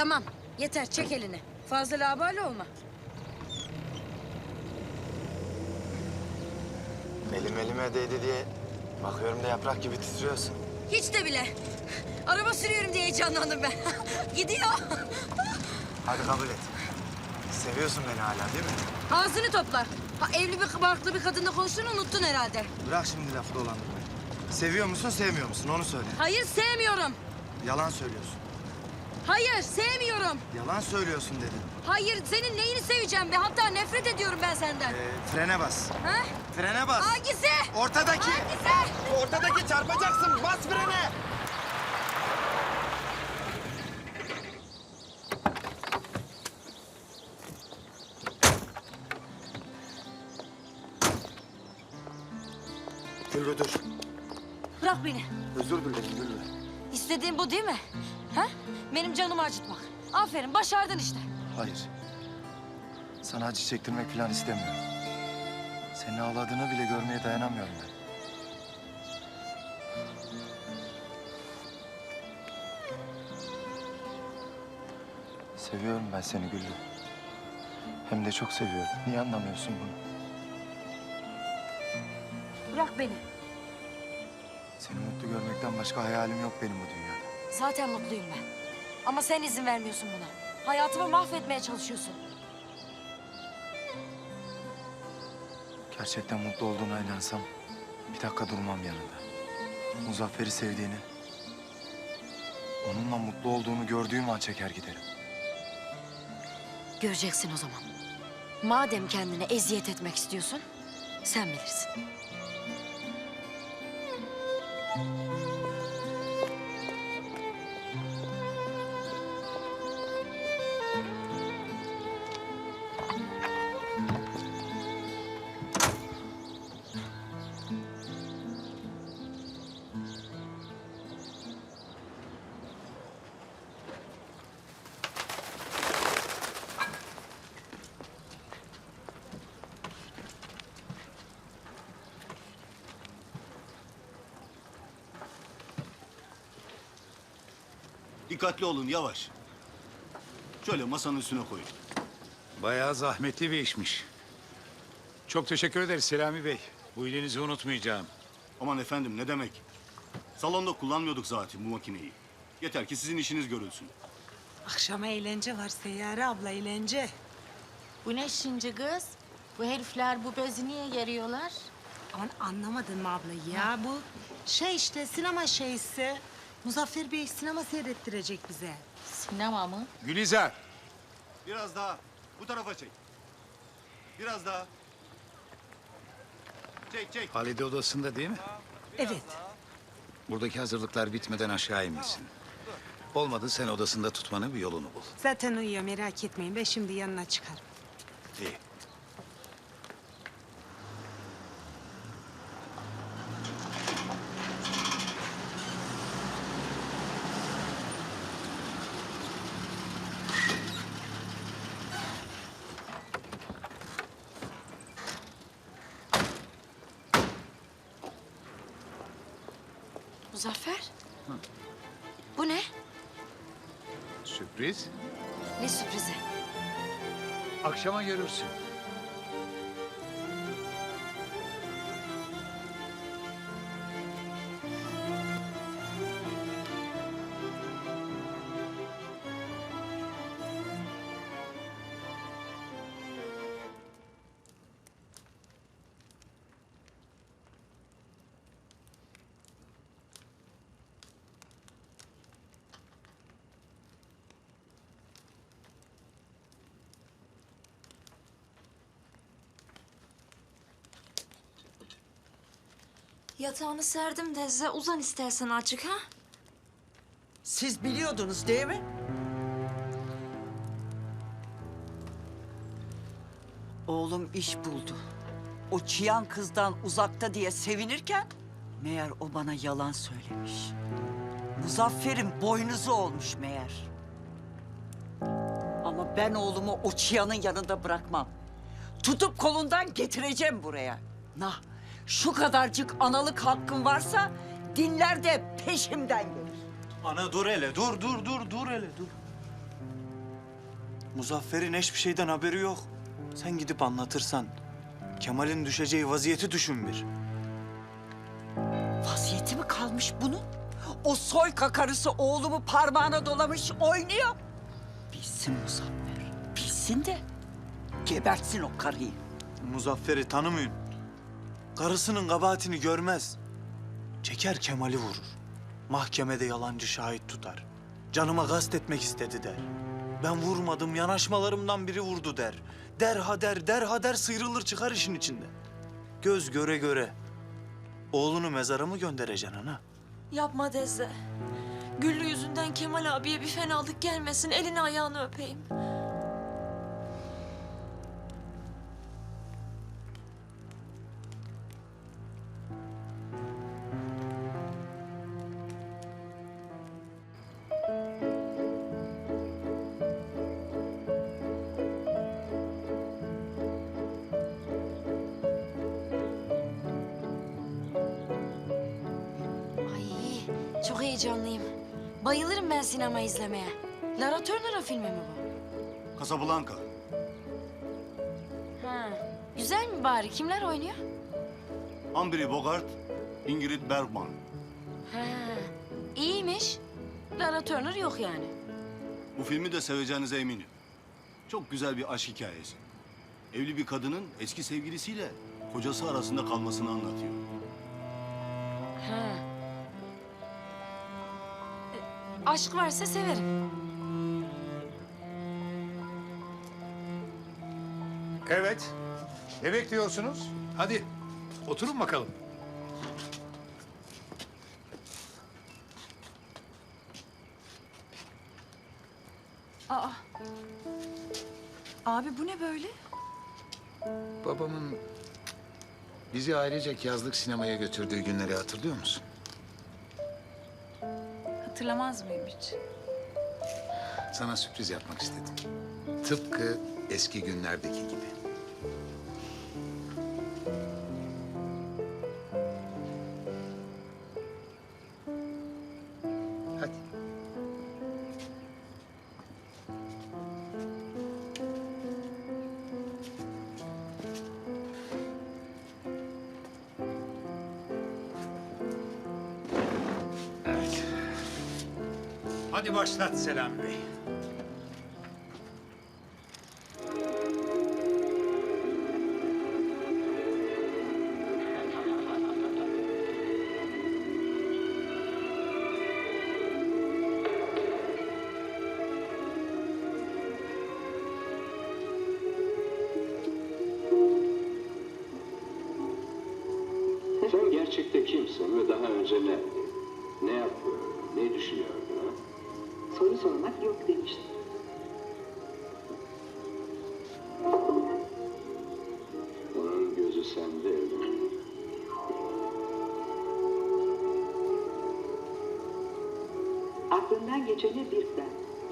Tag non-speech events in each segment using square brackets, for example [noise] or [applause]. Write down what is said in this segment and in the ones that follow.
tamam. Yeter çek elini. Fazla labale olma. Elim elime değdi diye bakıyorum da yaprak gibi titriyorsun. Hiç de bile. Araba sürüyorum diye heyecanlandım ben. [laughs] Gidiyor. Hadi kabul et. Seviyorsun beni hala değil mi? Ağzını topla. Ha, evli bir barklı bir kadınla konuştuğunu unuttun herhalde. Bırak şimdi lafı dolandırmayı. Seviyor musun, sevmiyor musun? Onu söyle. Hayır sevmiyorum. Yalan söylüyorsun. Hayır sevmiyorum. Yalan söylüyorsun dedim. Hayır senin neyini seveceğim be? Hatta nefret ediyorum ben senden. Ee, frene bas. Ha? Frene bas. Hangisi? Ortadaki. Hangisi? Ortadaki çarpacaksın. Bas frene. Gülbe dur. Bırak beni. Özür dilerim Gülbe. İstediğin bu değil mi? Ha? Benim canımı acıtmak. Aferin başardın işte. Hayır. Sana acı çektirmek falan istemiyorum. Senin ağladığını bile görmeye dayanamıyorum ben. Seviyorum ben seni Güllü. Hem de çok seviyorum. Niye anlamıyorsun bunu? Bırak beni. Seni mutlu görmekten başka hayalim yok benim bu dünyada. Zaten mutluyum ben. Ama sen izin vermiyorsun buna. Hayatımı mahvetmeye çalışıyorsun. Gerçekten mutlu olduğuna inansam bir dakika durmam yanında. Muzaffer'i sevdiğini, onunla mutlu olduğunu gördüğüm an çeker giderim. Göreceksin o zaman. Madem kendine eziyet etmek istiyorsun, sen bilirsin. Dikkatli olun yavaş. Şöyle masanın üstüne koyun. Bayağı zahmetli bir işmiş. Çok teşekkür ederiz Selami Bey. Bu iyiliğinizi unutmayacağım. Aman efendim ne demek? Salonda kullanmıyorduk zaten bu makineyi. Yeter ki sizin işiniz görülsün. Akşama eğlence var Seyyare abla eğlence. Bu ne şimdi kız? Bu herifler bu bezi niye geriyorlar? Aman anlamadın mı abla ya bu şey işte sinema şeysi. Muzaffer Bey sinema seyrettirecek bize. Sinema mı? Gülizar, Biraz daha. Bu tarafa çek. Biraz daha. Çek çek. Halide odasında değil mi? Evet. Buradaki hazırlıklar bitmeden aşağı inmesin. Olmadı sen odasında tutmanın bir yolunu bul. Zaten uyuyor merak etmeyin ben şimdi yanına çıkarım. İyi. Muzaffer? Bu ne? Sürpriz. Ne sürprizi? Akşama görürsün. Yatağını serdim teyze. Uzan istersen açık ha. Siz biliyordunuz değil mi? Oğlum iş buldu. O çıyan kızdan uzakta diye sevinirken meğer o bana yalan söylemiş. Muzaffer'in boynuzu olmuş meğer. Ama ben oğlumu o çıyanın yanında bırakmam. Tutup kolundan getireceğim buraya. Nah, şu kadarcık analık hakkım varsa dinler de peşimden gelir. Ana dur hele, dur dur dur dur hele dur. Muzaffer'in hiçbir şeyden haberi yok. Sen gidip anlatırsan Kemal'in düşeceği vaziyeti düşün bir. Vaziyeti mi kalmış bunun? O soyka karısı oğlumu parmağına dolamış oynuyor. Bilsin Muzaffer. Bilsin de gebertsin o karıyı. Muzaffer'i tanımıyorsun. Karısının kabahatini görmez. Çeker Kemal'i vurur. Mahkemede yalancı şahit tutar. Canıma gast etmek istedi der. Ben vurmadım, yanaşmalarımdan biri vurdu der. Derha der, derha der sıyrılır çıkar işin içinde. Göz göre göre. Oğlunu mezara mı göndereceksin ana? Yapma Deze. Güllü yüzünden Kemal abiye bir fenalık gelmesin. Elini ayağını öpeyim. Heyecanlıyım. Bayılırım ben sinema izlemeye. Lara Turner'ın filmi mi bu? Casablanca. Ha. Güzel mi bari? Kimler oynuyor? Humphrey Bogart, Ingrid Bergman. Ha. İyiymiş. Lara Turner yok yani. Bu filmi de seveceğinize eminim. Çok güzel bir aşk hikayesi. Evli bir kadının eski sevgilisiyle kocası arasında kalmasını anlatıyor. Ha. Aşk varsa severim. Evet. Ne bekliyorsunuz? Hadi oturun bakalım. Abi bu ne böyle? Babamın bizi ailecek yazlık sinemaya götürdüğü günleri hatırlıyor musun? Hatırlamaz mıyım hiç? Sana sürpriz yapmak istedim. Tıpkı eski günlerdeki gibi. Hadi başlat Selami Bey. Sen gerçekte kimsin ve daha önce neredin? Ne yapıyordun? Ne düşünüyordun? Ha? Soru sormak yok demiştim. Onun gözü sende evladım. Aklından geçene bir sen.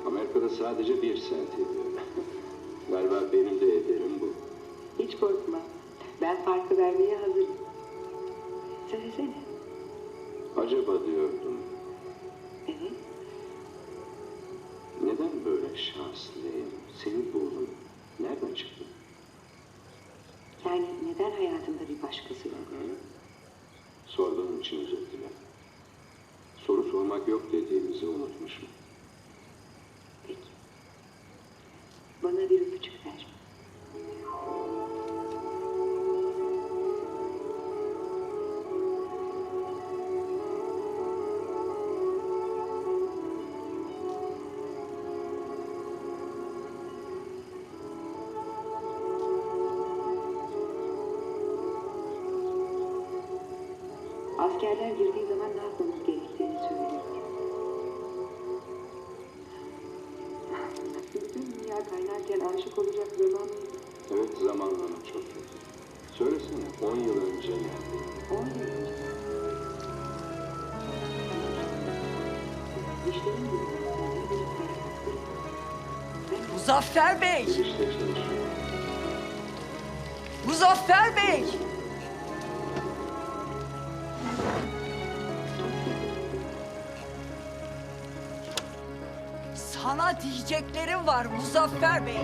Amerika'da sadece bir sent ediyor. [laughs] Galiba benim de ederim bu. Hiç korkma. Ben farkı vermeye hazırım. Söylesene. Acaba diyordum, şanslıyım? Seni buldum. Nereden çıktı? Yani neden hayatımda bir başkası yok? Hı? Sorduğum için özür dilerim. Soru sormak yok dediğimizi unutmuşum. Peki. Bana bir öpücük ver. Askerler girdiği zaman ne yapmamız gerektiğini söylüyor. Bütün dünya kaynarken aşık olacak zaman mıydı? Evet zamanlama çok kötü. Söylesene 10 yıl önce neredeydin? On yıl önce. Gibi. Muzaffer Bey! İşte çalışıyor. Muzaffer Bey! Sana diyeceklerim var Muzaffer Bey.